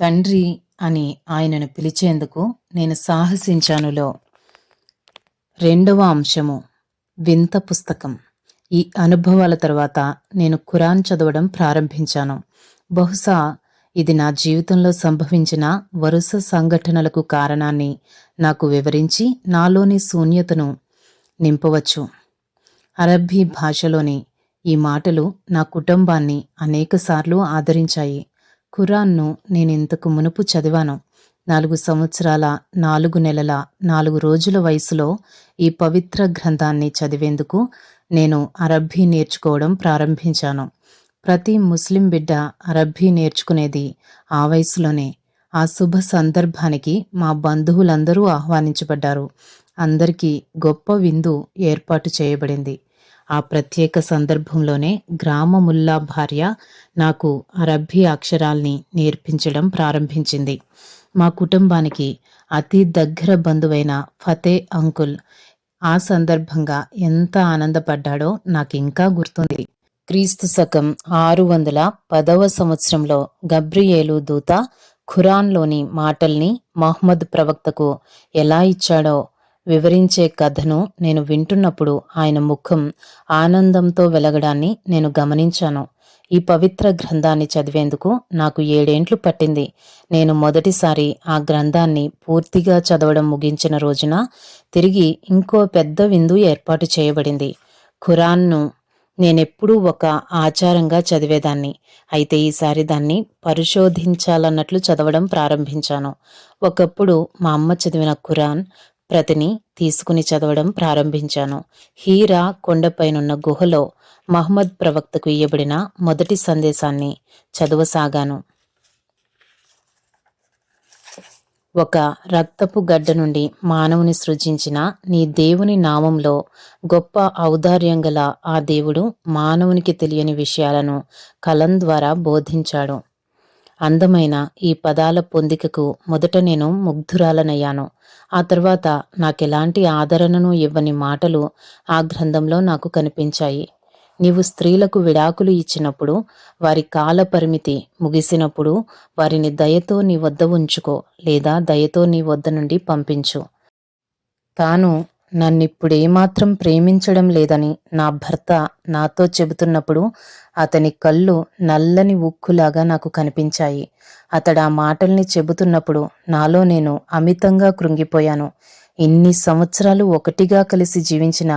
తండ్రి అని ఆయనను పిలిచేందుకు నేను సాహసించానులో. రెండవ అంశము వింత పుస్తకం. ఈ అనుభవాల తర్వాత నేను ఖురాన్ చదవడం ప్రారంభించాను. బహుశా ఇది నా జీవితంలో సంభవించిన వరుస సంఘటనలకు కారణాన్ని నాకు వివరించి నాలోని శూన్యతను నింపవచ్చు. అరబ్బీ భాషలోని ఈ మాటలు నా కుటుంబాన్ని అనేకసార్లు ఆదరించాయి. ఖురాన్ను నేను ఇంతకు మునుపు చదివాను. నాలుగు సంవత్సరాల నాలుగు నెలల నాలుగు రోజుల వయసులో ఈ పవిత్ర గ్రంథాన్ని చదివేందుకు నేను అరబ్బీ నేర్చుకోవడం ప్రారంభించాను. ప్రతి ముస్లిం బిడ్డ అరబ్బీ నేర్చుకునేది ఆ వయసులోనే. ఆ శుభ సందర్భానికి మా బంధువులందరూ ఆహ్వానించబడ్డారు. అందరికీ గొప్ప విందు ఏర్పాటు చేయబడింది. ఆ ప్రత్యేక సందర్భంలోనే గ్రామముల్లా భార్య నాకు అరబ్బీ అక్షరాల్ని నేర్పించడం ప్రారంభించింది. మా కుటుంబానికి అతి దగ్గర బంధువైన ఫతే అంకుల్ ఆ సందర్భంగా ఎంత ఆనందపడ్డాడో నాకు ఇంకా గుర్తుంది. క్రీస్తు శకం ఆరు వందల పదవ సంవత్సరంలో గబ్రియేలు దూత ఖురాన్లోని మాటల్ని మహమ్మద్ ప్రవక్తకు ఎలా ఇచ్చాడో వివరించే కథను నేను వింటున్నప్పుడు ఆయన ముఖం ఆనందంతో వెలగడాన్ని నేను గమనించాను. ఈ పవిత్ర గ్రంథాన్ని చదివేందుకు నాకు ఏడేండ్లు పట్టింది. నేను మొదటిసారి ఆ గ్రంథాన్ని పూర్తిగా చదవడం ముగించిన రోజున తిరిగి ఇంకో పెద్ద విందు ఏర్పాటు చేయబడింది. ఖురాన్ను నేనెప్పుడూ ఒక ఆచారంగా చదివేదాన్ని. అయితే ఈసారి దాన్ని పరిశోధించాలన్నట్లు చదవడం ప్రారంభించాను. ఒకప్పుడు మా అమ్మ చదివిన ఖురాన్ ప్రతిని తీసుకుని చదవడం ప్రారంభించాను. హీరా కొండపైనున్న గుహలో మహమ్మద్ ప్రవక్తకు ఇయ్యబడిన మొదటి సందేశాన్ని చదవసాగాను. ఒక రక్తపు గడ్డ నుండి మానవుని సృజించిన నీ దేవుని నామంలో గొప్ప ఔదార్యం గల ఆ దేవుడు మానవునికి తెలియని విషయాలను కలం ద్వారా బోధించాడు. అందమైన ఈ పదాల పొందికకు మొదట నేను ముగ్ధురాలనయ్యాను. ఆ తర్వాత నాకెలాంటి ఆదరణను ఇవ్వని మాటలు ఆ గ్రంథంలో నాకు కనిపించాయి. నీవు స్త్రీలకు విడాకులు ఇచ్చినప్పుడు వారి కాల పరిమితి ముగిసినప్పుడు వారిని దయతో నీ వద్ద ఉంచుకో లేదా దయతో నీ వద్ద నుండి పంపించు. తాను నన్నిప్పుడేమాత్రం ప్రేమించడం లేదని నా భర్త నాతో చెబుతున్నప్పుడు అతని కళ్ళు నల్లని ఉక్కులాగా నాకు కనిపించాయి. అతడు ఆ మాటల్ని చెబుతున్నప్పుడు నాలో నేను అమితంగా కృంగిపోయాను. ఇన్ని సంవత్సరాలు ఒకటిగా కలిసి జీవించిన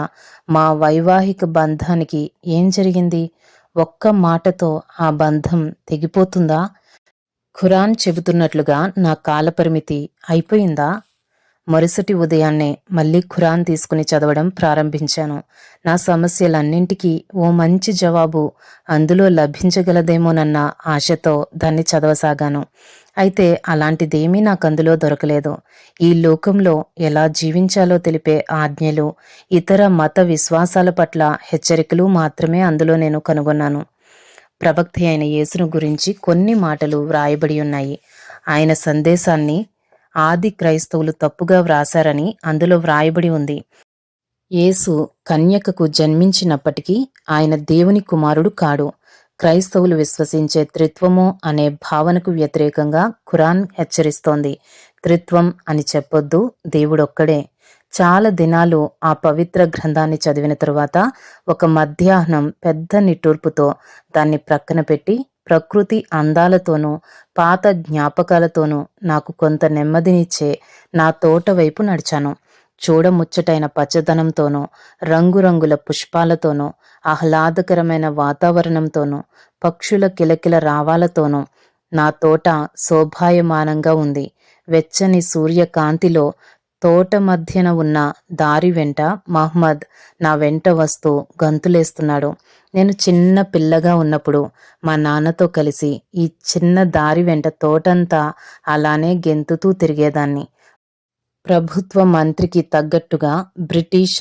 మా వైవాహిక బంధానికి ఏం జరిగింది? ఒక్క మాటతో ఆ బంధం తెగిపోతుందా? ఖురాన్ చెబుతున్నట్లుగా నా కాలపరిమితి అయిపోయిందా? మరుసటి ఉదయాన్నే మళ్ళీ ఖురాన్ తీసుకుని చదవడం ప్రారంభించాను. నా సమస్యలన్నింటికీ ఓ మంచి జవాబు అందులో లభించగలదేమోనన్న ఆశతో దాన్ని చదవసాగాను. అయితే అలాంటిదేమీ నాకు అందులో దొరకలేదు. ఈ లోకంలో ఎలా జీవించాలో తెలిపే ఆజ్ఞలు ఇతర మత విశ్వాసాల పట్ల హెచ్చరికలు మాత్రమే అందులో నేను కనుగొన్నాను. ప్రవక్త అయిన యేసును గురించి కొన్ని మాటలు వ్రాయబడి ఉన్నాయి. ఆయన సందేశాన్ని ఆది క్రైస్తవులు తప్పుగా వ్రాసారని అందులో వ్రాయబడి ఉంది. యేసు కన్యకకు జన్మించినప్పటికీ ఆయన దేవుని కుమారుడు కాడు. క్రైస్తవులు విశ్వసించే త్రిత్వము అనే భావనకు వ్యతిరేకంగా ఖురాన్ హెచ్చరిస్తోంది. త్రిత్వం అని చెప్పొద్దు దేవుడొక్కడే. చాలా దినాలు ఆ పవిత్ర గ్రంథాన్ని చదివిన తరువాత ఒక మధ్యాహ్నం పెద్ద నిట్టూర్పుతో దాన్ని ప్రక్కన పెట్టి ప్రకృతి అందాలతోనూ పాత జ్ఞాపకాలతోనూ నాకు కొంత నెమ్మదినిచ్చే నా తోట వైపు నడిచాను. చూడముచ్చటైన పచ్చదనంతోనూ రంగురంగుల పుష్పాలతోనూ ఆహ్లాదకరమైన వాతావరణంతోనూ పక్షుల కిలకిల రావాలతోనూ నా తోట శోభాయమానంగా ఉంది. వెచ్చని సూర్యకాంతిలో తోట మధ్యన ఉన్న దారి వెంట మహ్మద్ నా వెంట వస్తూ గంతులేస్తున్నాడు. నేను చిన్న పిల్లగా ఉన్నప్పుడు మా నాన్నతో కలిసి ఈ చిన్న దారి వెంట తోటంతా అలానే గెంతుతూ తిరిగేదాన్ని. ప్రభుత్వ మంత్రికి తగ్గట్టుగా బ్రిటిష్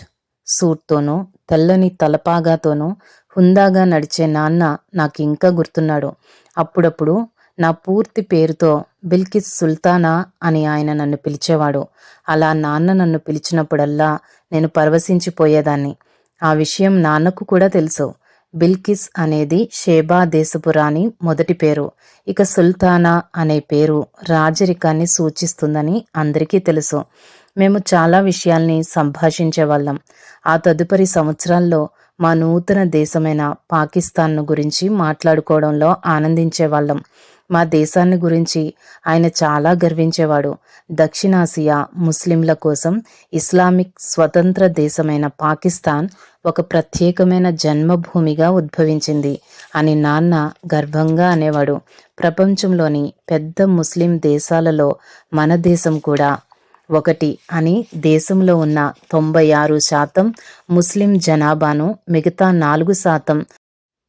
సూట్తోనూ తెల్లని తలపాగాతోనూ హుందాగా నడిచే నాన్న నాకు ఇంకా గుర్తున్నాడు. అప్పుడప్పుడు నా పూర్తి పేరుతో బిల్కిస్ సుల్తానా అని ఆయన నన్ను పిలిచేవాడు. అలా నాన్న నన్ను పిలిచినప్పుడల్లా నేను పరవశించిపోయేదాన్ని. ఆ విషయం నాన్నకు కూడా తెలుసు. బిల్కిస్ అనేది షేబా దేశపు రాణి మొదటి పేరు. ఇక సుల్తానా అనే పేరు రాజరికాన్ని సూచిస్తుందని అందరికీ తెలుసు. మేము చాలా విషయాల్ని సంభాషించేవాళ్ళం ఆ తదుపరి సంవత్సరాల్లో మా నూతన దేశమైన పాకిస్తాన్ను గురించి మాట్లాడుకోవడంలో ఆనందించేవాళ్ళం మా దేశాన్ని గురించి ఆయన చాలా గర్వించేవాడు. దక్షిణాసియా ముస్లింల కోసం ఇస్లామిక్ స్వతంత్ర దేశమైన పాకిస్తాన్ ఒక ప్రత్యేకమైన జన్మభూమిగా ఉద్భవించింది అని నాన్న గర్వంగా అనేవాడు. ప్రపంచంలోని పెద్ద ముస్లిం దేశాలలో మన దేశం కూడా ఒకటి అని దేశంలో ఉన్న తొంభై ఆరు శాతం ముస్లిం జనాభాను మిగతా నాలుగు శాతం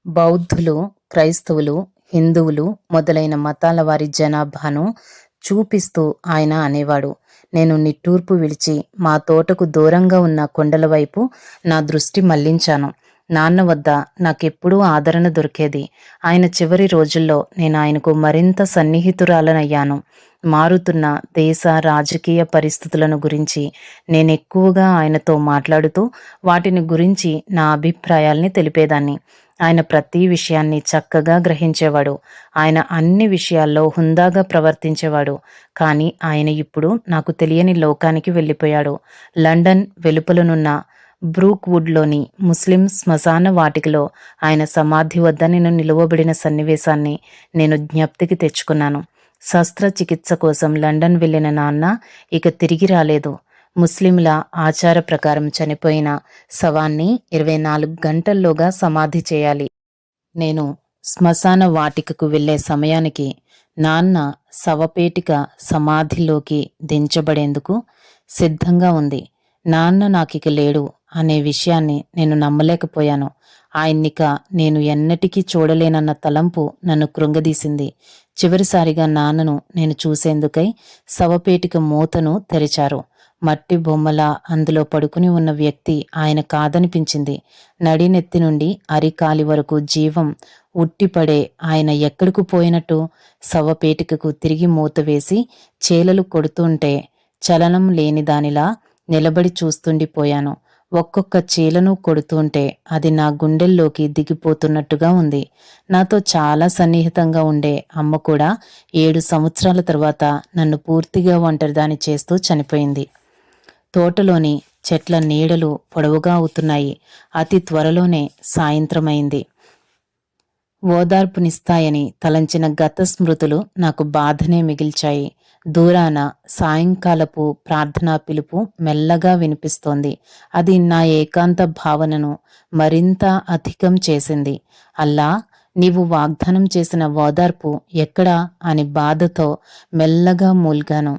బౌద్ధులు క్రైస్తవులు హిందువులు మొదలైన మతాల వారి జనాభాను చూపిస్తూ ఆయన అనేవాడు. నేను నిట్టూర్పు విడిచి మా తోటకు దూరంగా ఉన్న కొండల వైపు నా దృష్టి మళ్ళించాను. నాన్న వద్ద నాకెప్పుడూ ఆదరణ దొరికేది. ఆయన చివరి రోజుల్లో నేను ఆయనకు మరింత సన్నిహితురాలనయ్యాను. మారుతున్న దేశ రాజకీయ పరిస్థితులను గురించి నేను ఎక్కువగా ఆయనతో మాట్లాడుతూ వాటిని గురించి నా అభిప్రాయాల్ని తెలిపేదాన్ని. ఆయన ప్రతి విషయాన్ని చక్కగా గ్రహించేవాడు. ఆయన అన్ని విషయాల్లో హుందాగా ప్రవర్తించేవాడు. కానీ ఆయన ఇప్పుడు నాకు తెలియని లోకానికి వెళ్ళిపోయాడు. లండన్ వెలుపలనున్న బ్రూక్వుడ్లోని ముస్లిం శ్మశాన వాటికలో ఆయన సమాధి వద్ద నేను నిలువబడిన సన్నివేశాన్ని నేను జ్ఞప్తికి తెచ్చుకున్నాను. శస్త్రచికిత్స కోసం లండన్ వెళ్ళిన నాన్న ఇక తిరిగి రాలేదు. ముస్లింల ఆచార ప్రకారం చనిపోయిన శవాన్ని ఇరవై నాలుగు గంటల్లోగా సమాధి చేయాలి. నేను శ్మశాన వాటికకు వెళ్ళే సమయానికి నాన్న శవపేటిక సమాధిలోకి దించబడేందుకు సిద్ధంగా ఉంది. నాన్న నాకిక లేడు అనే విషయాన్ని నేను నమ్మలేకపోయాను. ఆయన్నిక నేను ఎన్నటికీ చూడలేనన్న తలంపు నన్ను కృంగదీసింది. చివరిసారిగా నాన్నను నేను చూసేందుకై శవపేటిక మూతను తెరిచారు. మట్టి బొమ్మల అందులో పడుకుని ఉన్న వ్యక్తి ఆయన కాదనిపించింది. నడినెత్తి నుండి అరికాలి వరకు జీవం ఉట్టిపడే ఆయన ఎక్కడికి పోయినట్టు శవపేటికకు తిరిగి మూత వేసి చేలలు కొడుతుంటే చలనం లేని దానిలా నిలబడి చూస్తుండిపోయాను. ఒక్కొక్క చీలను కొడుతుంటే అది నా గుండెల్లోకి దిగిపోతున్నట్టుగా ఉంది. నాతో చాలా సన్నిహితంగా ఉండే అమ్మ కూడా ఏడు సంవత్సరాల తర్వాత నన్ను పూర్తిగా ఒంటరిదాని చేస్తూ చనిపోయింది. తోటలోని చెట్ల నీడలు పొడవుగా అవుతున్నాయి. అతి త్వరలోనే సాయంత్రమైంది. ఓదార్పునిస్తాయని తలంచిన గత స్మృతులు నాకు బాధనే మిగిల్చాయి. దూరాన సాయంకాలపు ప్రార్థనా పిలుపు మెల్లగా వినిపిస్తోంది. అది నా ఏకాంత భావనను మరింత అధికం చేసింది. అల్లా నీవు వాగ్దానం చేసిన ఓదార్పు ఎక్కడా అని బాధతో మెల్లగా మూల్గాను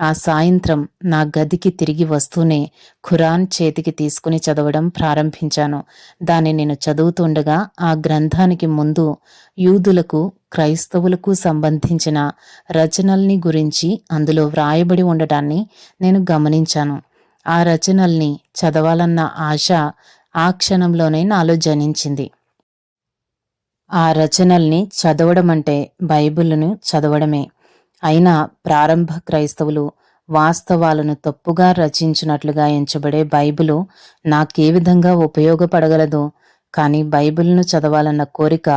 ఆ సాయంత్రం నా గదికి తిరిగి వస్తూనే ఖురాన్ చేతికి తీసుకుని చదవడం ప్రారంభించాను. దాన్ని నేను చదువుతుండగా ఆ గ్రంథానికి ముందు యూదులకు క్రైస్తవులకు సంబంధించిన రచనల్ని గురించి అందులో వ్రాయబడి ఉండటాన్ని నేను గమనించాను. ఆ రచనల్ని చదవాలన్న ఆశ ఆ క్షణంలోనే నాలో జనించింది. ఆ రచనల్ని చదవడం అంటే బైబిల్ను చదవడమే. అయినా ప్రారంభ క్రైస్తవులు వాస్తవాలను తప్పుగా రచించినట్లుగా ఎంచబడే బైబిలు నాకే విధంగా ఉపయోగపడగలదు. కానీ బైబిల్ను చదవాలన్న కోరిక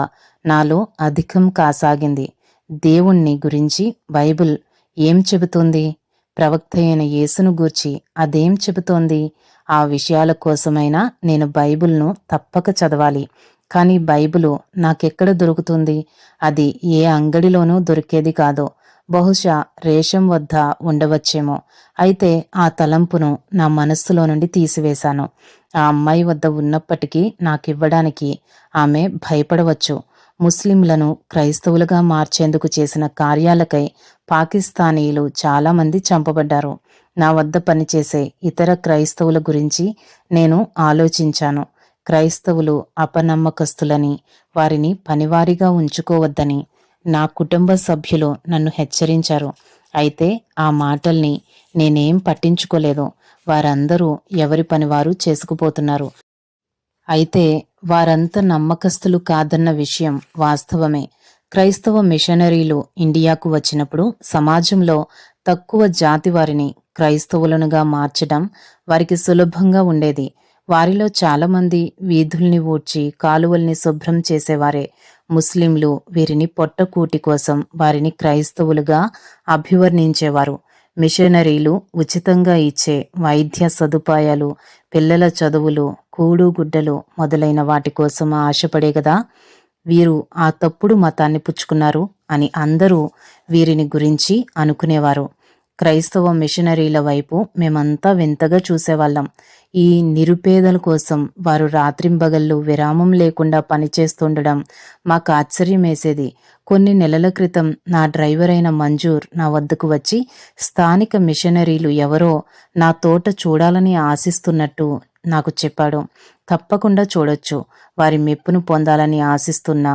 నాలో అధికం కాసాగింది. దేవుణ్ణి గురించి బైబిల్ ఏం చెబుతుంది? ప్రవక్త అయిన యేసును గూర్చి అదేం చెబుతోంది? ఆ విషయాల కోసమైనా నేను బైబిల్ను తప్పక చదవాలి. కానీ బైబిలు నాకెక్కడ దొరుకుతుంది? అది ఏ అంగడిలోనూ దొరికేది కాదు. బహుశా రేషం వద్ద ఉండవచ్చేమో. అయితే ఆ తలంపును నా మనస్సులో నుండి తీసివేశాను. ఆ అమ్మాయి వద్ద ఉన్నప్పటికీ నాకివ్వడానికి ఆమె భయపడవచ్చు. ముస్లింలను క్రైస్తవులుగా మార్చేందుకు చేసిన కార్యాలకై పాకిస్తానీయులు చాలామంది చంపబడ్డారు. నా వద్ద పనిచేసే ఇతర క్రైస్తవుల గురించి నేను ఆలోచించాను. క్రైస్తవులు అపనమ్మకస్తులని వారిని పనివారిగా ఉంచుకోవద్దని నా కుటుంబ సభ్యులు నన్ను హెచ్చరించారు. అయితే ఆ మాటల్ని నేనేం పట్టించుకోలేదు. వారందరూ ఎవరి పని వారు చేసుకుపోతున్నారు. అయితే వారంత నమ్మకస్తులు కాదన్న విషయం వాస్తవమే. క్రైస్తవ మిషనరీలు ఇండియాకు వచ్చినప్పుడు సమాజంలో తక్కువ జాతి వారిని క్రైస్తవులనుగా మార్చడం వారికి సులభంగా ఉండేది. వారిలో చాలామంది వీధుల్ని ఊడ్చి కాలువల్ని శుభ్రం చేసేవారే. ముస్లింలు వీరిని పొట్టకూటి కోసం వారిని క్రైస్తవులుగా అభివర్ణించేవారు. మిషనరీలు ఉచితంగా ఇచ్చే వైద్య సదుపాయాలు పిల్లల చదువులు కూడు గుడ్డలు మొదలైన వాటి కోసం ఆశపడే కదా వీరు ఆ తప్పుడు మతాన్ని పుచ్చుకున్నారు అని అందరూ వీరిని గురించి అనుకునేవారు. క్రైస్తవ మిషనరీల వైపు మేమంతా వింతగా చూసేవాళ్ళం. ఈ నిరుపేదల కోసం వారు రాత్రింబగళ్ళు విరామం లేకుండా పనిచేస్తుండడం మాకు ఆశ్చర్యం వేసేది కొన్ని నెలల క్రితం నా డ్రైవర్ అయిన మంజూర్ నా వద్దకు వచ్చి స్థానిక మిషనరీలు ఎవరో నా తోట చూడాలని ఆశిస్తున్నట్టు నాకు చెప్పాడు. తప్పకుండా చూడొచ్చు. వారి మెప్పును పొందాలని ఆశిస్తున్న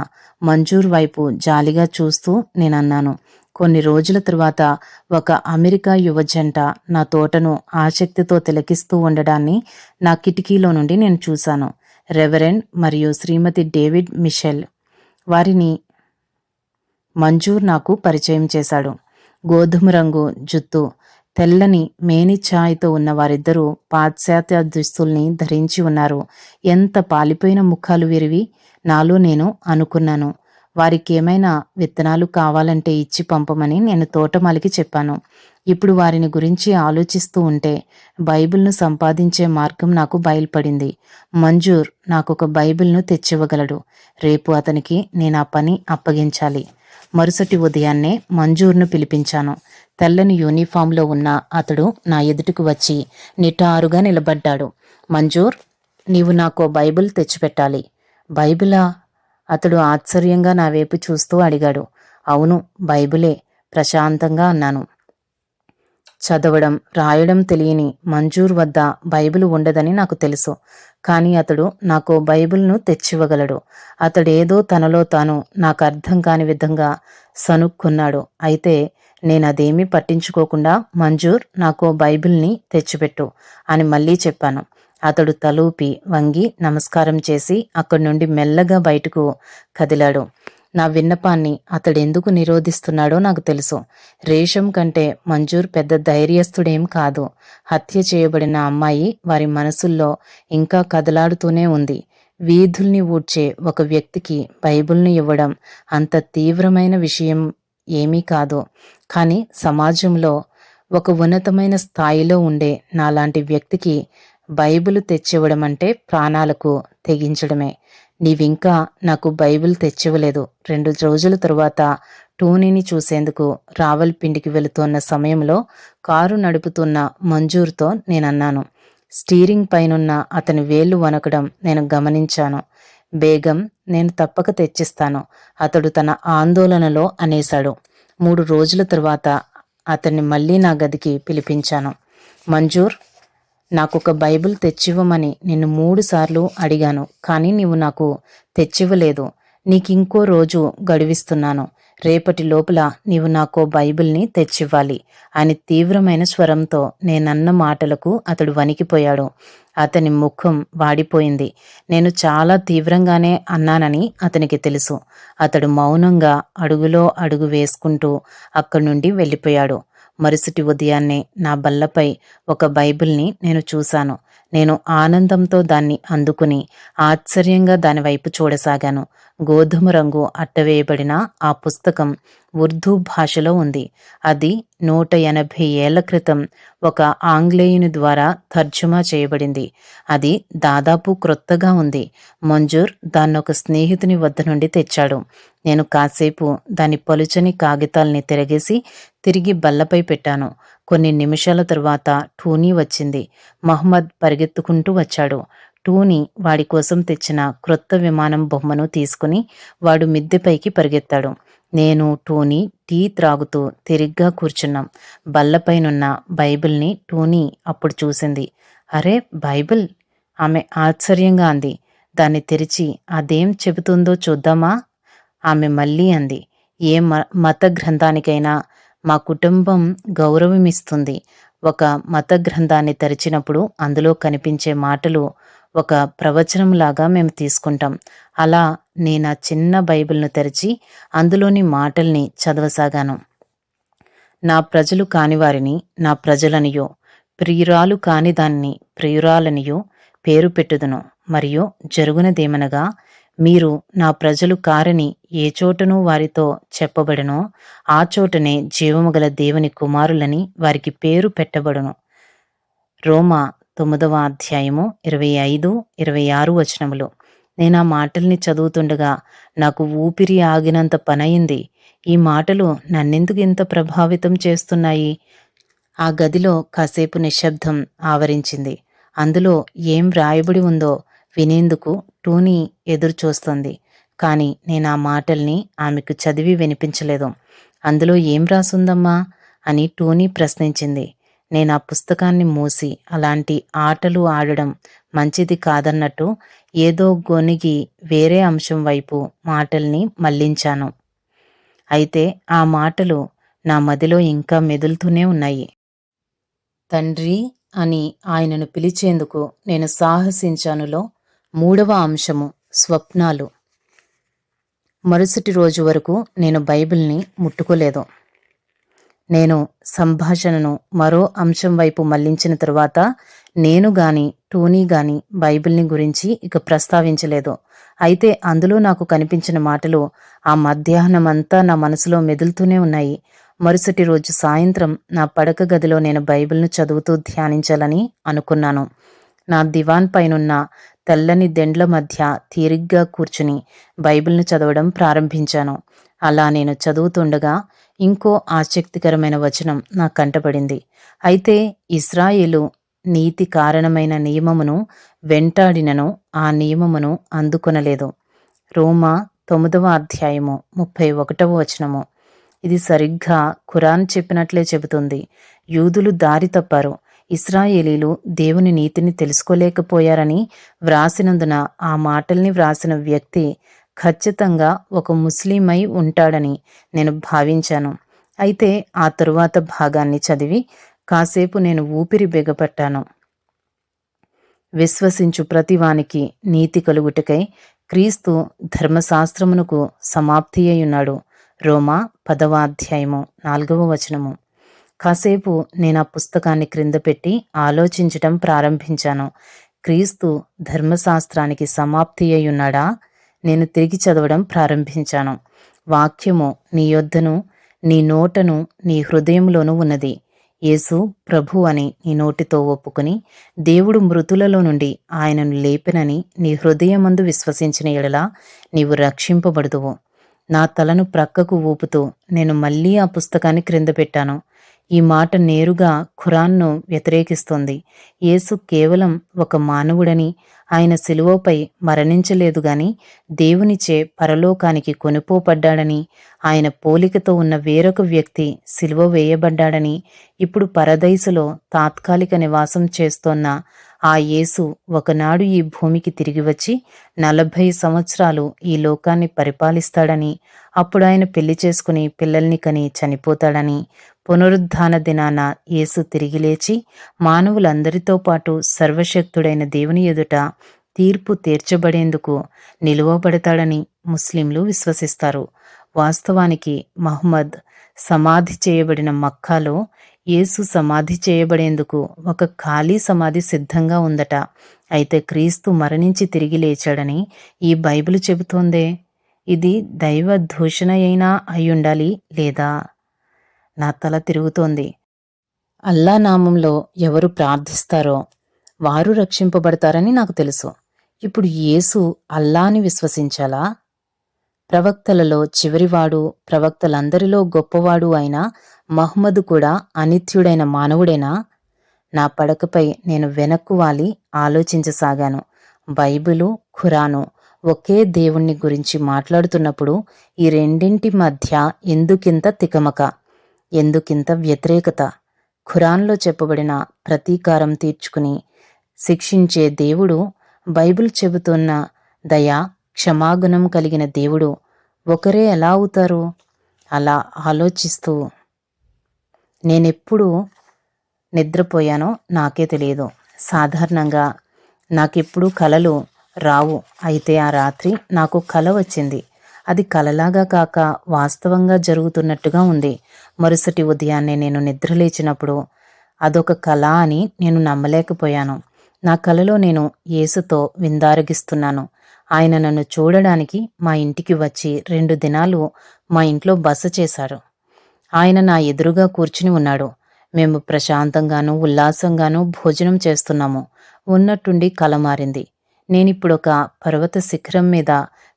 మంజూర్ వైపు జాలిగా చూస్తూ నేనన్నాను. కొన్ని రోజుల తరువాత ఒక అమెరికా యువజంట నా తోటను ఆసక్తితో తిలకిస్తూ ఉండడాన్ని నా కిటికీలో నుండి నేను చూశాను. రెవరెండ్ మరియు శ్రీమతి డేవిడ్ మిషెల్ వారిని మంజూర్ నాకు పరిచయం చేశాడు. గోధుమ రంగు జుత్తు తెల్లని మేని ఛాయ్తో ఉన్న వారిద్దరూ పాశ్చాత్య దుస్తుల్ని ధరించి ఉన్నారు. ఎంత పాలిపోయిన ముఖాలు విరివి నాలో నేను అనుకున్నాను. వారికి ఏమైనా విత్తనాలు కావాలంటే ఇచ్చి పంపమని నేను తోటమాలికి చెప్పాను. ఇప్పుడు వారిని గురించి ఆలోచిస్తూ ఉంటే బైబిల్ను సంపాదించే మార్గం నాకు బయలుపడింది. మంజూర్ నాకు ఒక బైబిల్ను తెచ్చివ్వగలడు. రేపు అతనికి నేను ఆ పని అప్పగించాలి. మరుసటి ఉదయాన్నే మంజూర్ను పిలిపించాను. తెల్లని యూనిఫామ్లో ఉన్న అతడు నా ఎదుటికి వచ్చి నిటారుగా నిలబడ్డాడు. మంజూర్ నీవు నాకు బైబిల్ తెచ్చిపెట్టాలి. బైబిలా? అతడు ఆశ్చర్యంగా నా వైపు చూస్తూ అడిగాడు. అవును బైబిలే ప్రశాంతంగా అన్నాను. చదవడం రాయడం తెలియని మంజూర్ వద్ద బైబిల్ ఉండదని నాకు తెలుసు. కానీ అతడు నాకు బైబిల్ను తెచ్చివ్వగలడు. అతడేదో తనలో తాను నాకు అర్థం కాని విధంగా సనుక్కున్నాడు అయితే నేను అదేమీ పట్టించుకోకుండా మంజూర్ నాకు బైబిల్ని తెచ్చిపెట్టు అని మళ్ళీ చెప్పాను. అతడు తలూపి వంగి నమస్కారం చేసి అక్కడి నుండి మెల్లగా బయటకు కదిలాడు. నా విన్నపాన్ని అతడెందుకు నిరోధిస్తున్నాడో నాకు తెలుసు. రేషం కంటే మంజూర్ పెద్ద ధైర్యస్తుడేం కాదు. హత్య చేయబడిన అమ్మాయి వారి మనసుల్లో ఇంకా కదలాడుతూనే ఉంది. వీధుల్ని ఊడ్చే ఒక వ్యక్తికి బైబిల్ని ఇవ్వడం అంత తీవ్రమైన విషయం ఏమీ కాదు. కానీ సమాజంలో ఒక ఉన్నతమైన స్థాయిలో ఉండే నాలాంటి వ్యక్తికి బైబిల్ తెచ్చివ్వడం అంటే ప్రాణాలకు తెగించడమే. నీవింకా నాకు బైబిల్ తెచ్చివ్వలేదు. రెండు రోజుల తరువాత టూనీని చూసేందుకు రావల్పిండికి వెళుతున్న సమయంలో కారు నడుపుతున్న మంజూర్తో నేనన్నాను. స్టీరింగ్ పైనున్న అతని వేళ్ళు వనకడం నేను గమనించాను. బేగం నేను తప్పక తెచ్చిస్తాను. అతడు తన ఆందోళనలో అనేశాడు. మూడు రోజుల తరువాత అతన్ని మళ్ళీ నా గదికి పిలిపించాను. మంజూర్ నాకు ఒక బైబిల్ తెచ్చివ్వమని నిన్ను మూడుసార్లు అడిగాను కానీ నీవు నాకు తెచ్చివ్వలేదు. నీకింకో రోజు గడువిస్తున్నాను. రేపటి లోపల నీవు నాకు బైబిల్ని తెచ్చివ్వాలి. అని తీవ్రమైన స్వరంతో నేనన్న మాటలకు అతడు వణికిపోయాడు. అతని ముఖం వాడిపోయింది. నేను చాలా తీవ్రంగానే అన్నానని అతనికి తెలుసు. అతడు మౌనంగా అడుగులో అడుగు వేసుకుంటూ అక్కడి నుండి వెళ్ళిపోయాడు. మరుసటి ఉదయాన్నే నా బల్లపై ఒక బైబిల్ని నేను చూశాను. నేను ఆనందంతో దాన్ని అందుకుని ఆశ్చర్యంగా దానివైపు చూడసాగాను. గోధుమ రంగు అట్టవేయబడిన ఆ పుస్తకం ఉర్దూ భాషలో ఉంది. అది నూట ఎనభై ఏళ్ళ క్రితం ఒక ఆంగ్లేయుని ద్వారా తర్జుమా చేయబడింది. అది దాదాపు క్రొత్తగా ఉంది. మంజూర్ దాన్నొక స్నేహితుని వద్ద నుండి తెచ్చాడు. నేను కాసేపు దాని పలుచని కాగితాల్ని తిరగేసి తిరిగి బల్లపై పెట్టాను. కొన్ని నిమిషాల తరువాత టూనీ వచ్చింది. మహమ్మద్ పరిగెత్తుకుంటూ వచ్చాడు. టూని వాడి కోసం తెచ్చిన క్రొత్త విమానం బొమ్మను తీసుకుని వాడు మిద్దెపైకి పరిగెత్తాడు. నేను టూని టీ త్రాగుతూ తిరిగ్గా కూర్చున్నాం. బల్లపైనున్న బైబిల్ని టూని అప్పుడు చూసింది. అరే బైబిల్! ఆమె ఆశ్చర్యంగా అంది. దాన్ని తెరిచి అదేం చెబుతుందో చూద్దామా? ఆమె మళ్ళీ అంది. ఏ మత గ్రంథానికైనా మా కుటుంబం గౌరవమిస్తుంది. ఒక మత గ్రంథాన్ని తెరిచినప్పుడు అందులో కనిపించే మాటలు ఒక ప్రవచనంలాగా మేము తీసుకుంటాం. అలా నేను ఆ చిన్న బైబిల్ను తెరిచి అందులోని మాటల్ని చదవసాగాను. నా ప్రజలు కాని వారిని నా ప్రజలనియో ప్రియురాలు కాని దాన్ని ప్రియురాలనియో పేరు పెట్టుదును. మరియు జరుగునదేమనగా మీరు నా ప్రజలు కారని ఏ చోటను వారితో చెప్పబడనో ఆ చోటనే జీవము గల దేవుని కుమారులని వారికి పేరు పెట్టబడును. రోమా తొమ్మిదవ అధ్యాయము ఇరవై ఐదు ఇరవై ఆరు వచనములు. నేను ఆ మాటల్ని చదువుతుండగా నాకు ఊపిరి ఆగినంత పనయింది. ఈ మాటలు నన్నెందుకు ఇంత ప్రభావితం చేస్తున్నాయి? ఆ గదిలో కాసేపు నిశ్శబ్దం ఆవరించింది. అందులో ఏం వ్రాయబడి ఉందో వినేందుకు టూనీ ఎదురుచూస్తుంది. కానీ నేను ఆ మాటల్ని ఆమెకు చదివి వినిపించలేదు. అందులో ఏం రాసుందమ్మా? అని టూనీ ప్రశ్నించింది. నేను ఆ పుస్తకాన్ని మూసి అలాంటి ఆటలు ఆడడం మంచిది కాదన్నట్టు ఏదో గొనిగి వేరే అంశం వైపు మాటల్ని మళ్ళించాను అయితే ఆ మాటలు నా మదిలో ఇంకా మెదులుతూనే ఉన్నాయి. తండ్రి అని ఆయనను పిలిచేందుకు నేను సాహసించానులో మూడవ అంశము స్వప్నాలు. మరుసటి రోజు వరకు నేను బైబిల్ని ముట్టుకోలేదు. నేను సంభాషణను మరో అంశం వైపు మళ్ళించిన తరువాత నేను గాని టోనీ గాని బైబిల్ని గురించి ఇక ప్రస్తావించలేదు. అయితే అందులో నాకు కనిపించిన మాటలు ఆ మధ్యాహ్నమంతా నా మనసులో మెదులుతూనే ఉన్నాయి. మరుసటి రోజు సాయంత్రం నా పడక గదిలో నేను బైబిల్ను చదువుతూ ధ్యానించాలని అనుకున్నాను. నా దివాన్ పైనున్న తెల్లని దెండ్ల మధ్య తీరిగ్గా కూర్చుని బైబిల్ను చదవడం ప్రారంభించాను. అలా నేను చదువుతుండగా ఇంకో ఆసక్తికరమైన వచనం నా కంటపడింది. అయితే ఇస్రాయేలు నీతి కారణమైన నియమమును వెంటాడినను ఆ నియమమును అందుకొనలేదు. రోమా తొమ్మిదవ అధ్యాయము ముప్పై ఒకటవ వచనము. ఇది సరిగ్గా ఖురాన్ చెప్పినట్లే చెబుతుంది. యూదులు దారి తప్పారు. ఇస్రాయేలీలు దేవుని నీతిని తెలుసుకోలేకపోయారని వ్రాసినందున ఆ మాటల్ని వ్రాసిన వ్యక్తి ఖచ్చితంగా ఒక ముస్లిమై ఉంటాడని నేను భావించాను. అయితే ఆ తరువాత భాగాన్ని చదివి కాసేపు నేను ఊపిరి బిగపట్టాను. విశ్వసించు ప్రతివానికి నీతి కలుగుటకై క్రీస్తు ధర్మశాస్త్రమునకు సమాప్తి అయ్యున్నాడు రోమా పదవ అధ్యాయము నాలుగవ వచనము. కాసేపు నేను ఆ పుస్తకాన్ని క్రింద పెట్టి ఆలోచించటం ప్రారంభించాను. క్రీస్తు ధర్మశాస్త్రానికి సమాప్తి అయ్యున్నాడా నేను తిరిగి చదవడం ప్రారంభించాను. వాక్యము నీ యొద్దను నీ నోటను నీ హృదయంలోనూ ఉన్నది. యేసు ప్రభు అని నీ నోటితో ఒప్పుకుని దేవుడు మృతులలో నుండి ఆయనను లేపినని నీ హృదయమందు విశ్వసించిన ఎడలా నీవు రక్షింపబడుదువు. నా తలను ప్రక్కకు ఊపుతూ నేను మళ్ళీ ఆ పుస్తకాన్ని క్రింద పెట్టాను. ఈ మాట నేరుగా ఖురాన్ను వ్యతిరేకిస్తుంది. యేసు కేవలం ఒక మానవుడని ఆయన శిలువపై మరణించలేదు గాని దేవునిచే పరలోకానికి కొనుపోబడ్డాడని ఆయన పోలికతో ఉన్న వేరొక వ్యక్తి సిలువ వేయబడ్డాడని ఇప్పుడు పరదైసులో తాత్కాలిక నివాసం చేస్తోన్న ఆ యేసు ఒకనాడు ఈ భూమికి తిరిగి వచ్చి నలభై సంవత్సరాలు ఈ లోకాన్ని పరిపాలిస్తాడని అప్పుడు ఆయన పెళ్ళి చేసుకుని పిల్లల్ని కని చనిపోతాడని పునరుద్ధాన దినాన యేసు తిరిగి లేచి మానవులందరితో పాటు సర్వశక్తుడైన దేవుని ఎదుట తీర్పు తీర్చబడేందుకు నిలువబడతాడని ముస్లింలు విశ్వసిస్తారు. వాస్తవానికి మహమ్మద్ సమాధి చేయబడిన మక్కాలో యేసు సమాధి చేయబడేందుకు ఒక ఖాళీ సమాధి సిద్ధంగా ఉందట. అయితే క్రీస్తు మరణించి తిరిగి లేచాడని ఈ బైబిల్ చెబుతోందే. ఇది దైవ దూషణ అయినా అయ్యుండాలి లేదా? నా తల తిరుగుతోంది. అల్లా నామంలో ఎవరు ప్రార్థిస్తారో వారు రక్షింపబడతారని నాకు తెలుసు. ఇప్పుడు యేసు అల్లాని విశ్వసించాలా? ప్రవక్తలలో చివరివాడు ప్రవక్తలందరిలో గొప్పవాడు అయిన మహ్మద్ కూడా అనిత్యుడైన మానవుడేనా? నా పడకపై నేను వెనక్కు వాలి ఆలోచించసాగాను. బైబిలు ఖురాను ఒకే దేవుణ్ణి గురించి మాట్లాడుతున్నప్పుడు ఈ రెండింటి మధ్య ఎందుకింత తికమక? ఎందుకింత వ్యతిరేకత? ఖురాన్లో చెప్పబడిన ప్రతీకారం తీర్చుకుని శిక్షించే దేవుడు బైబిల్ చెబుతున్న దయా క్షమాగుణం కలిగిన దేవుడు ఒకరే ఎలా అవుతారు? అలా ఆలోచిస్తూ నేనెప్పుడు నిద్రపోయానో నాకే తెలియదు. సాధారణంగా నాకెప్పుడు కలలు రావు. అయితే ఆ రాత్రి నాకు కల వచ్చింది. అది కలలాగా కాక వాస్తవంగా జరుగుతున్నట్టుగా ఉంది. మరుసటి ఉదయాన్నే నేను నిద్రలేచినప్పుడు అదొక కళ అని నేను నమ్మలేకపోయాను. నా కలలో నేను యేసుతో విందారగిస్తున్నాను. ఆయన నన్ను చూడడానికి మా ఇంటికి వచ్చి రెండు దినాలు మా ఇంట్లో బస చేశారు ఆయన నా ఎదురుగా కూర్చుని ఉన్నాడు. మేము ప్రశాంతంగాను ఉల్లాసంగానూ భోజనం చేస్తున్నాము. ఉన్నట్టుండి కల మారింది. నేనిప్పుడొక ఒక పర్వత శిఖరం మీద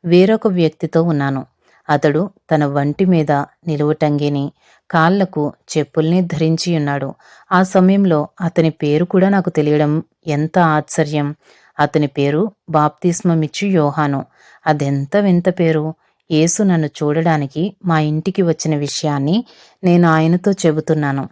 వేరొక వ్యక్తితో ఉన్నాను. అతడు తన వంటి మీద నిలువటంగిని కాళ్ళకు చెప్పుల్ని ధరించి ఉన్నాడు. ఆ సమయంలో అతని పేరు కూడా నాకు తెలియడం ఎంత ఆశ్చర్యం. అతని పేరు బాప్తిస్మమిచ్చు యోహాను. అదెంత వింత పేరు. యేసు నన్ను చూడడానికి మా ఇంటికి వచ్చిన విషయాన్ని నేను ఆయనతో చెబుతున్నాను.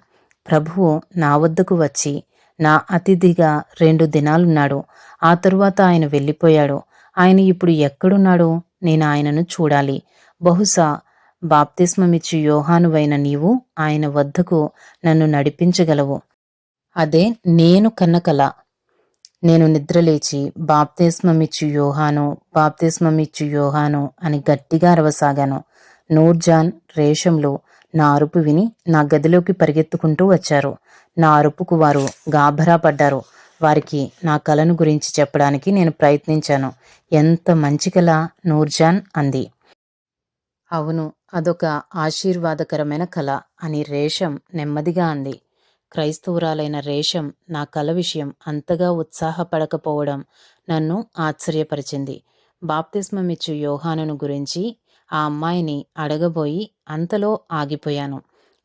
ప్రభువు నా వద్దకు వచ్చి నా అతిథిగా రెండు దినాలున్నాడు. ఆ తరువాత ఆయన వెళ్ళిపోయాడు. ఆయన ఇప్పుడు ఎక్కడున్నాడు? నేను ఆయనను చూడాలి. బహుశా బాప్తిస్మమిచ్చు యోహానువైన నీవు ఆయన వద్దకు నన్ను నడిపించగలవు. అదే నేను కన్నకల. నేను నిద్రలేచి బాప్తిస్మమిచ్చు యోహాను బాప్తిస్మమిచ్చు యోహాను అని గట్టిగా అరవసాగాను. నూర్జాన్ రేషంలో నా అరుపు విని నా గదిలోకి పరిగెత్తుకుంటూ వచ్చారు. నా అరుపుకు వారు గాభరా పడ్డారు. వారికి నా కలను గురించి చెప్పడానికి నేను ప్రయత్నించాను. ఎంత మంచి కల నూర్జాన్ అంది. అవును అదొక ఆశీర్వాదకరమైన కళ అని రేషం నెమ్మదిగా అంది. క్రైస్తవురాలైన రేషం నా కళ విషయం అంతగా ఉత్సాహపడకపోవడం నన్ను ఆశ్చర్యపరిచింది. బాప్తిస్మమిచ్చు యోహానును గురించి ఆ అమ్మాయిని అడగబోయి అంతలో ఆగిపోయాను.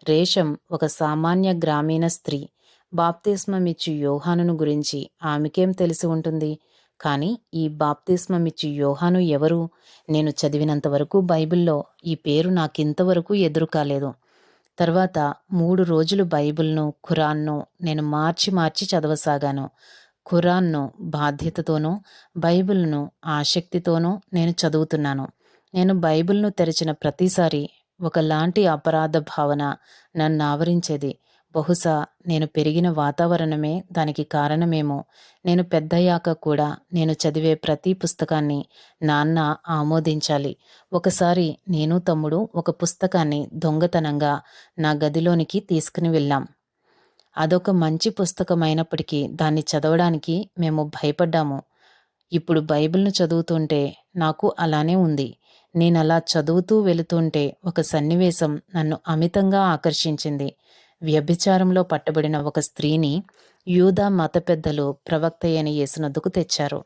రేషం ఒక సామాన్య గ్రామీణ స్త్రీ. బాప్తిస్మమిచ్చు యోహానును గురించి ఆమెకేం తెలిసి ఉంటుంది? కానీ ఈ బాప్తిస్మమిచ్చు యోహాను ఎవరు? నేను చదివినంత వరకు బైబిల్లో ఈ పేరు నాకింతవరకు ఎదురు కాలేదు. తర్వాత మూడు రోజులు బైబిల్ను ఖురాన్ను నేను మార్చి మార్చి చదవసాగాను. ఖురాన్ను బాధ్యతతోనూ బైబిల్ను ఆసక్తితోనూ నేను చదువుతున్నాను. నేను బైబిల్ను తెరిచిన ప్రతిసారి ఒకలాంటి అపరాధ భావన నన్ను ఆవరించేది. బహుశా నేను పెరిగిన వాతావరణమే దానికి కారణమేమో. నేను పెద్దయ్యాక కూడా నేను చదివే ప్రతి పుస్తకాన్ని నాన్న ఆమోదించాలి. ఒకసారి నేను తమ్ముడు ఒక పుస్తకాన్ని దొంగతనంగా నా గదిలోనికి తీసుకుని వెళ్ళాం. అదొక మంచి పుస్తకమైనప్పటికీ దాన్ని చదవడానికి మేము భయపడ్డాము. ఇప్పుడు బైబిల్ను చదువుతుంటే నాకు అలానే ఉంది. నేను అలా చదువుతూ వెళుతుంటే ఒక సన్నివేశం నన్ను అమితంగా ఆకర్షించింది. వ్యభిచారంలో పట్టబడిన ఒక స్త్రీని యూదా మత పెద్దలు ప్రవక్త అయిన యేసునద్దుకు తెచ్చారు.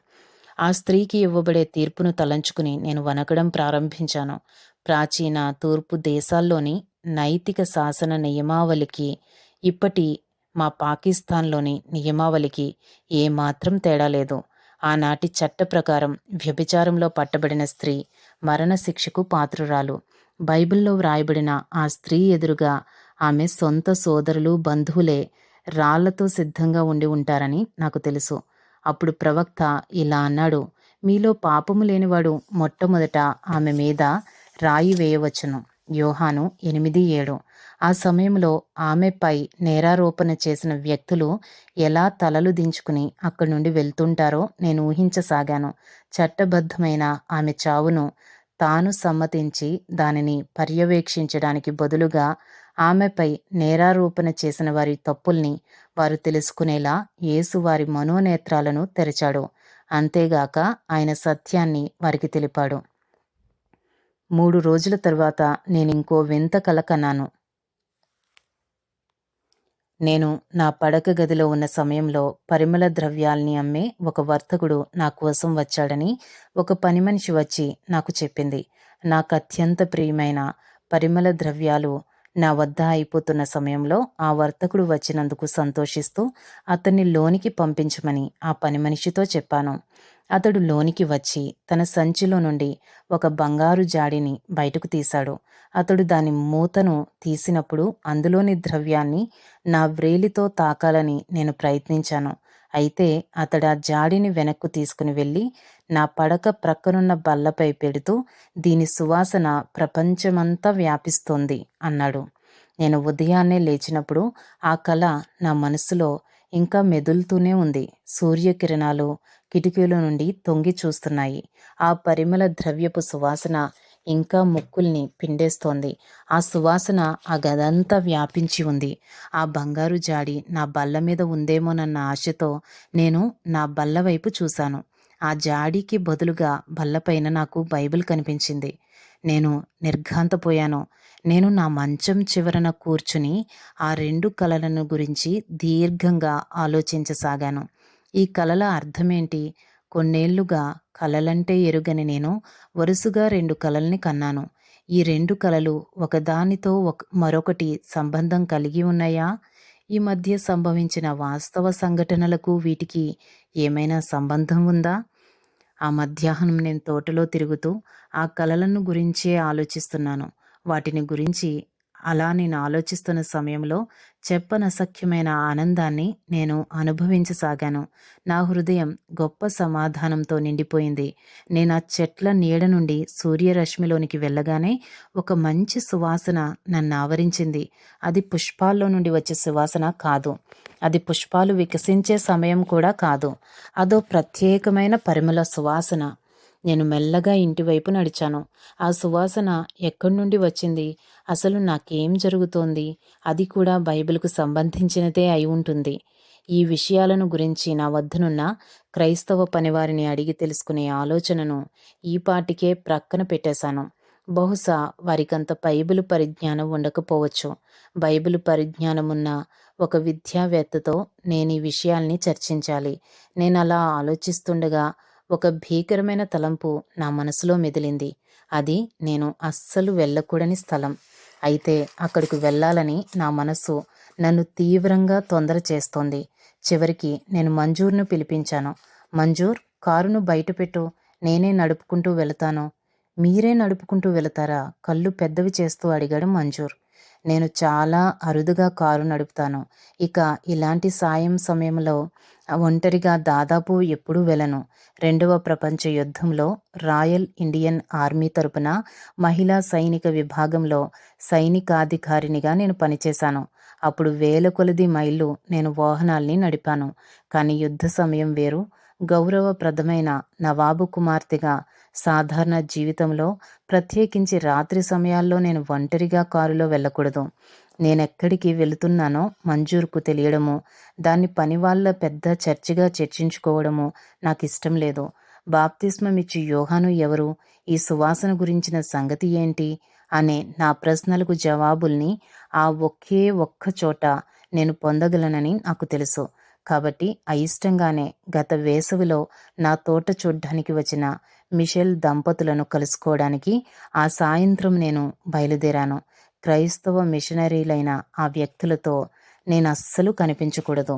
ఆ స్త్రీకి ఇవ్వబడే తీర్పును తలంచుకుని నేను వనకడం ప్రారంభించాను. ప్రాచీన తూర్పు దేశాల్లోని నైతిక శాసన నియమావళికి ఇప్పటి మా పాకిస్తాన్లోని నియమావళికి ఏమాత్రం తేడా లేదు. ఆనాటి చట్ట ప్రకారం వ్యభిచారంలో పట్టబడిన స్త్రీ మరణశిక్షకు పాత్రురాలు. బైబిల్లో వ్రాయబడిన ఆ స్త్రీ ఎదురుగా ఆమె సొంత సోదరులు బంధువులే రాళ్ళతో సిద్ధంగా ఉండి ఉంటారని నాకు తెలుసు. అప్పుడు ప్రవక్త ఇలా అన్నాడు మీలో పాపము లేనివాడు మొట్టమొదట ఆమె మీద రాయి వేయవచ్చును. యోహాను ఎనిమిది ఏడు. ఆ సమయంలో ఆమెపై నేరారోపణ చేసిన వ్యక్తులు ఎలా తలలు దించుకుని అక్కడి నుండి వెళ్తుంటారో నేను ఊహించసాగాను. చట్టబద్ధమైన ఆమె చావును తాను సమ్మతించి దానిని పర్యవేక్షించడానికి బదులుగా ఆమెపై నేరారోపణ చేసిన వారి తప్పుల్ని వారు తెలుసుకునేలా యేసు వారి మనోనేత్రాలను తెరిచాడు. అంతేగాక ఆయన సత్యాన్ని వారికి తెలిపాడు. మూడు రోజుల తర్వాత నేను ఇంకో వింత కల కన్నాను. నేను నా పడక గదిలో ఉన్న సమయంలో పరిమళ ద్రవ్యాల్ని అమ్మే ఒక వర్తకుడు నా కోసం వచ్చాడని ఒక పని మనిషి వచ్చి నాకు చెప్పింది. నాకు అత్యంత ప్రియమైన పరిమళ ద్రవ్యాలు నా వద్ద అయిపోతున్న సమయంలో ఆ వర్తకుడు వచ్చినందుకు సంతోషిస్తూ అతన్ని లోనికి పంపించమని ఆ పని మనిషితో చెప్పాను. అతడు లోనికి వచ్చి తన సంచిలో నుండి ఒక బంగారు జాడిని బయటకు తీశాడు. అతడు దాని మూతను తీసినప్పుడు అందులోని ద్రవ్యాన్ని నా వ్రేలితో తాకాలని నేను ప్రయత్నించాను. అయితే అతడు ఆ జాడిని వెనక్కు తీసుకుని వెళ్ళి నా పడక ప్రక్కనున్న బల్లపై పెడుతూ దీని సువాసన ప్రపంచమంతా వ్యాపిస్తోంది అన్నాడు. నేను ఉదయాన్నే లేచినప్పుడు ఆ కళ నా మనసులో ఇంకా మెదులుతూనే ఉంది. సూర్యకిరణాలు కిటికీల నుండి తొంగి చూస్తున్నాయి. ఆ పరిమళ ద్రవ్యపు సువాసన ఇంకా ముక్కుల్ని పిండేస్తోంది. ఆ సువాసన ఆ గదంతా వ్యాపించి ఉంది. ఆ బంగారు జాడి నా బల్ల మీద ఉందేమోనన్న ఆశతో నేను నా బల్ల వైపు చూశాను. ఆ జాడీకి బదులుగా బల్లపైన నాకు బైబిల్ కనిపించింది. నేను నిర్ఘాంతపోయాను. నేను నా మంచం చివరన కూర్చుని ఆ రెండు కలలను గురించి దీర్ఘంగా ఆలోచించసాగాను. ఈ కలల అర్థమేంటి? కొన్నేళ్ళుగా కలలంటే ఎరుగని నేను వరుసగా రెండు కలల్ని కన్నాను. ఈ రెండు కలలు ఒకదానితో ఒక మరొకటి సంబంధం కలిగి ఉన్నాయా? ఈ మధ్య సంభవించిన వాస్తవ సంఘటనలకు వీటికి ఏమైనా సంబంధం ఉందా? ఆ మధ్యాహ్నం నేను తోటలో తిరుగుతూ ఆ కలలను గురించే ఆలోచిస్తున్నాను. వాటిని గురించి అలా నేను ఆలోచిస్తున్న సమయంలో చెప్పనసఖ్యమైన ఆనందాన్ని నేను అనుభవించసాగాను. నా హృదయం గొప్ప సమాధానంతో నిండిపోయింది. నేను ఆ చెట్ల నీడ నుండి సూర్యరశ్మిలోనికి వెళ్ళగానే ఒక మంచి సువాసన నన్ను ఆవరించింది. అది పుష్పాల్లో నుండి వచ్చే సువాసన కాదు. అది పుష్పాలు వికసించే సమయం కూడా కాదు. అదో ప్రత్యేకమైన పరిమళ సువాసన. నేను మెల్లగా ఇంటివైపు నడిచాను. ఆ సువాసన ఎక్కడి నుండి వచ్చింది? అసలు నాకేం జరుగుతోంది? అది కూడా బైబిల్కు సంబంధించినదే అయి ఉంటుంది. ఈ విషయాలను గురించి నా వద్దనున్న క్రైస్తవ పనివారిని అడిగి తెలుసుకునే ఆలోచనను ఈ పాటికే ప్రక్కన పెట్టేశాను. బహుశా వారికంత బైబిల్ పరిజ్ఞానం ఉండకపోవచ్చు. బైబిల్ పరిజ్ఞానం ఉన్న ఒక విద్యావేత్తతో నేను ఈ విషయాల్ని చర్చించాలి. నేను అలా ఆలోచిస్తుండగా ఒక భీకరమైన తలంపు నా మనసులో మెదిలింది. అది నేను అస్సలు వెళ్ళకూడని స్థలం. అయితే అక్కడికి వెళ్ళాలని నా మనసు నన్ను తీవ్రంగా తొందర చేస్తోంది. చివరికి నేను మంజూర్ను పిలిపించాను. మంజూర్ కారును బయటపెట్టు. నేనే నడుపుకుంటూ వెళతాను. మీరే నడుపుకుంటూ వెళతారా? కళ్ళు పెద్దవి చేస్తూ అడిగాడు మంజూర్. నేను చాలా అరుదుగా కారు నడుపుతాను. ఇక ఇలాంటి సాయం సమయంలో ఒంటరిగా దాదాపు ఎప్పుడూ వెళ్ళను రెండవ ప్రపంచ యుద్ధంలో రాయల్ ఇండియన్ ఆర్మీ తరపున మహిళా సైనిక విభాగంలో సైనికాధికారినిగా నేను పనిచేశాను. అప్పుడు వేల కొలది మైళ్ళు నేను వాహనాల్ని నడిపాను. కానీ యుద్ధ సమయం వేరు. గౌరవప్రదమైన నవాబు కుమార్తెగా సాధారణ జీవితంలో ప్రత్యేకించి రాత్రి సమయాల్లో నేను ఒంటరిగా కారులో వెళ్ళకూడదు. నేనెక్కడికి వెళుతున్నానో మంజూర్కు తెలియడము దాన్ని పని వాళ్ళ పెద్ద చర్చిగా చర్చించుకోవడము నాకు ఇష్టం లేదు. బాప్తిస్మమిచ్చి యోహాను ఎవరు? ఈ సువాసన గురించిన సంగతి ఏంటి? అనే నా ప్రశ్నలకు జవాబుల్ని ఆ ఒకే ఒక్క చోట నేను పొందగలనని నాకు తెలుసు. కాబట్టి అయిష్టంగానే గత వేసవిలో నా తోట చూడ్డానికి వచ్చిన మిషెల్ దంపతులను కలుసుకోవడానికి ఆ సాయంత్రం నేను బయలుదేరాను. క్రైస్తవ మిషనరీలైన ఆ వ్యక్తులతో నేను అస్సలు కనిపించకూడదు.